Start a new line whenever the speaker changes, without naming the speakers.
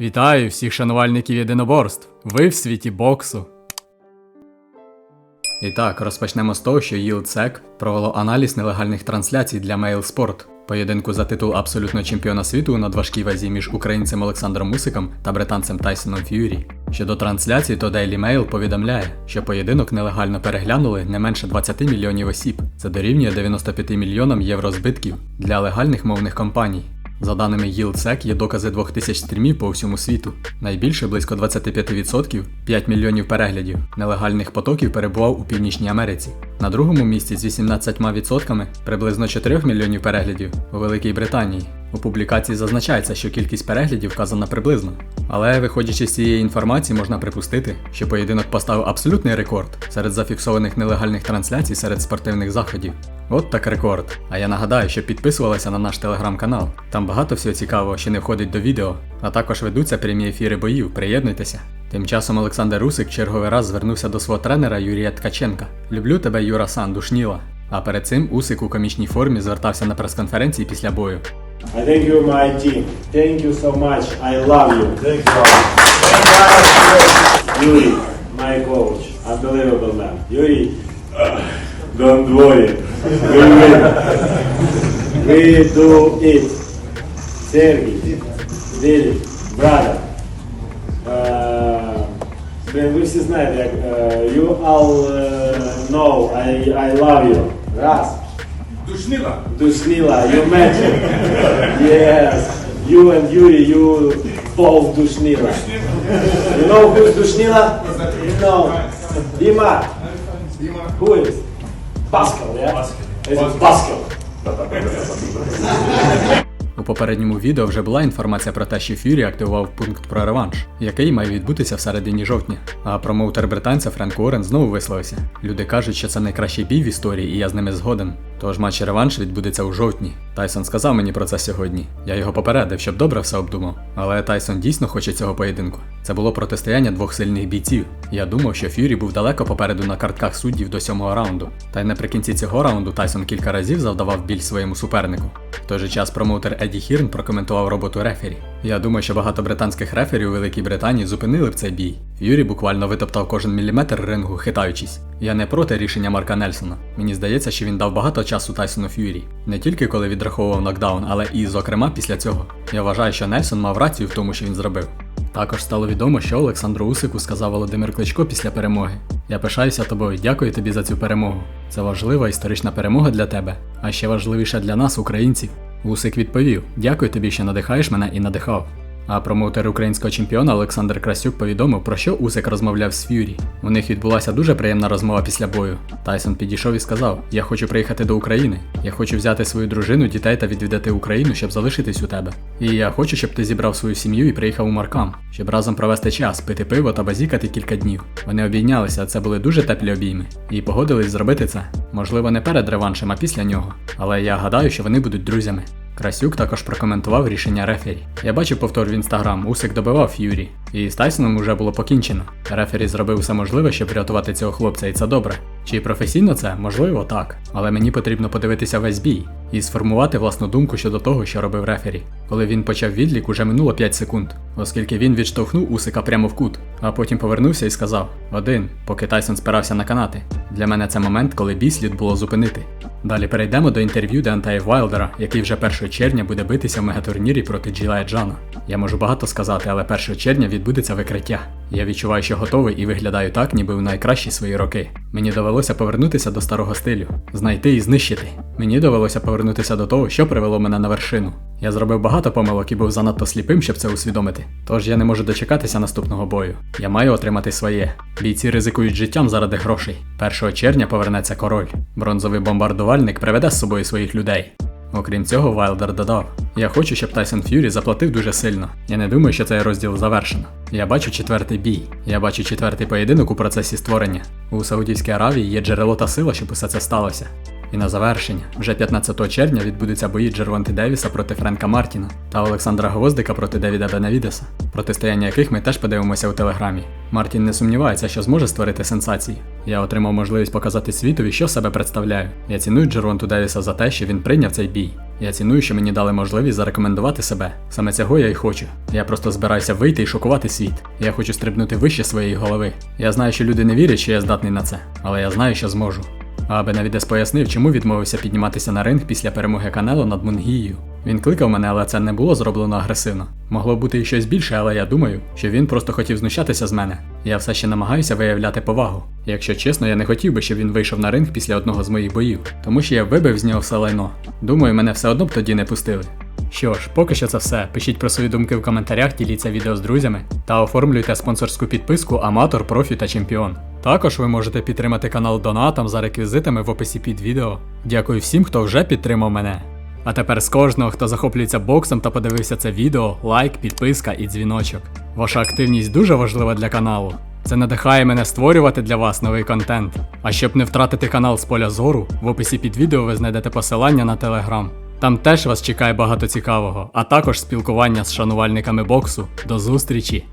Вітаю всіх шанувальників єдиноборств. Ви в світі боксу. І так, розпочнемо з того, що YieldSec провело аналіз нелегальних трансляцій для MailSport. Поєдинку за титул абсолютного чемпіона світу у надважкій вазі між українцем Олександром Мусиком та британцем Тайсоном Ф'юрі. Щодо трансляцій, то Daily Mail повідомляє, що поєдинок нелегально переглянули не менше 20 мільйонів осіб. Це дорівнює 95 мільйонам євро збитків для легальних мовних компаній. За даними YieldSec, є докази 2000 стрімів по всьому світу. Найбільше близько 25% 5 мільйонів переглядів нелегальних потоків перебував у Північній Америці. На другому місці з 18% приблизно 4 мільйонів переглядів у Великій Британії. У публікації зазначається, що кількість переглядів вказана приблизно. Але виходячи з цієї інформації, можна припустити, що поєдинок поставив абсолютний рекорд серед зафіксованих нелегальних трансляцій серед спортивних заходів. От так рекорд. А я нагадаю, що підписувалися на наш телеграм-канал. Там багато всього цікавого, що не входить до відео, а також ведуться прямі ефіри боїв. Приєднуйтеся. Тим часом Олександр Русик черговий раз звернувся до свого тренера Юрія Ткаченка. Люблю тебе, Юра Сан, душніла. А перед цим Усик у комічній формі звертався на прес-конференції після бою.
I thank you, my team. Thank you so much. I love you.
Thank you.
Yuri, my coach. Unbelievable man. Yuri, don't worry. We win. We do it. Sergey, Billy, brother. Uh, блин, ви всі знаєте, як uh, you all uh, know I, I love you. Раз.
Душнила.
Душнила, you mentioned. Yes. You and Yuri, you both Dushnila. You know who's Dushnila? You know. Dima. Who is? Pascal, yeah?
Pascal.
Pascal.
У попередньому відео вже була інформація про те, що Фюрі активував пункт про реванш, який має відбутися в середині жовтня. А промоутер британця Френк Уоррен знову висловився. Люди кажуть, що це найкращий бій в історії, і я з ними згоден. Тож матч реванш відбудеться у жовтні. Тайсон сказав мені про це сьогодні. Я його попередив, щоб добре все обдумав. Але Тайсон дійсно хоче цього поєдинку. Це було протистояння двох сильних бійців. Я думав, що Фюрі був далеко попереду на картках суддів до сьомого раунду. Та й наприкінці цього раунду Тайсон кілька разів завдавав біль своєму супернику. В той же час промоутер Еді Хірн прокоментував роботу рефері. Я думаю, що багато британських рефері у Великій Британії зупинили б цей бій. Юрій буквально витоптав кожен міліметр рингу, хитаючись. Я не проти рішення Марка Нельсона. Мені здається, що він дав багато часу Тайсону Ф'юрі. Не тільки коли відраховував нокдаун, але і, зокрема, після цього. Я вважаю, що Нельсон мав рацію в тому, що він зробив. Також стало відомо, що Олександру Усику сказав Володимир Кличко після перемоги. Я пишаюся тобою, дякую тобі за цю перемогу. Це важлива історична перемога для тебе, а ще важливіше для нас, українців. Усик відповів: Дякую тобі, що надихаєш мене і надихав. А промоутер українського чемпіона Олександр Красюк повідомив, про що Усик розмовляв з Ф'юрі. У них відбулася дуже приємна розмова після бою. Тайсон підійшов і сказав: Я хочу приїхати до України. Я хочу взяти свою дружину, дітей та відвідати Україну, щоб залишитись у тебе. І я хочу, щоб ти зібрав свою сім'ю і приїхав у Маркам, щоб разом провести час, пити пиво та базікати кілька днів. Вони обійнялися, це були дуже теплі обійми, і погодились зробити це. Можливо, не перед реваншем, а після нього. Але я гадаю, що вони будуть друзями. Красюк також прокоментував рішення рефері. Я бачив повтор в інстаграм, Усик добивав Ф'юрі, і з Тайсоном уже було покінчено. Рефері зробив все можливе, щоб рятувати цього хлопця, і це добре. Чи професійно це? Можливо, так. Але мені потрібно подивитися весь бій і сформувати власну думку щодо того, що робив рефері. Коли він почав відлік, уже минуло 5 секунд, оскільки він відштовхнув Усика прямо в кут, а потім повернувся і сказав: один, поки Тайсон спирався на канати. Для мене це момент, коли бій слід було зупинити. Далі перейдемо до інтерв'ю Деантая Вайлдера, який вже 1 червня буде битися в мегатурнірі проти Джилая Джана. Я можу багато сказати, але 1 червня відбудеться викриття. Я відчуваю, що готовий і виглядаю так, ніби в найкращі свої роки. Мені довелося повернутися до старого стилю, знайти і знищити. Мені довелося повернутися до того, що привело мене на вершину. Я зробив багато помилок і був занадто сліпим, щоб це усвідомити. Тож я не можу дочекатися наступного бою. Я маю отримати своє. Бійці ризикують життям заради грошей. 1 червня повернеться король. Бронзовий бомбардувальник приведе з собою своїх людей. Окрім цього, Вайлдер додав: Я хочу, щоб Тайсон Ф'юрі заплатив дуже сильно. Я не думаю, що цей розділ завершено. Я бачу четвертий бій. Я бачу четвертий поєдинок у процесі створення. У Саудівській Аравії є джерело та сила, щоб усе це сталося. І на завершення, вже 15 червня відбудуться бої Джервонти Девіса проти Френка Мартіна та Олександра Гвоздика проти Девіда Бенавідеса, протистояння яких ми теж подивимося у телеграмі. Мартін не сумнівається, що зможе створити сенсації. Я отримав можливість показати світові, що себе представляю. Я ціную Джервонту Девіса за те, що він прийняв цей бій. Я ціную, що мені дали можливість зарекомендувати себе. Саме цього я й хочу. Я просто збираюся вийти і шокувати світ. Я хочу стрибнути вище своєї голови. Я знаю, що люди не вірять, що я здатний на це, але я знаю, що зможу. А Бенавідес пояснив, чому відмовився підніматися на ринг після перемоги Канело над Мунгією. Він кликав мене, але це не було зроблено агресивно. Могло бути і щось більше, але я думаю, що він просто хотів знущатися з мене. Я все ще намагаюся виявляти повагу. Якщо чесно, я не хотів би, щоб він вийшов на ринг після одного з моїх боїв, тому що я вибив з нього все лайно. Думаю, мене все одно б тоді не пустили. Що ж, поки що це все. Пишіть про свої думки в коментарях, діліться відео з друзями та оформлюйте спонсорську підписку Аматор, Профі та Чемпіон. Також ви можете підтримати канал донатом за реквізитами в описі під відео. Дякую всім, хто вже підтримав мене. А тепер з кожного, хто захоплюється боксом та подивився це відео, лайк, підписка і дзвіночок. Ваша активність дуже важлива для каналу. Це надихає мене створювати для вас новий контент. А щоб не втратити канал з поля зору, в описі під відео ви знайдете посилання на телеграм. Там теж вас чекає багато цікавого, а також спілкування з шанувальниками боксу. До зустрічі!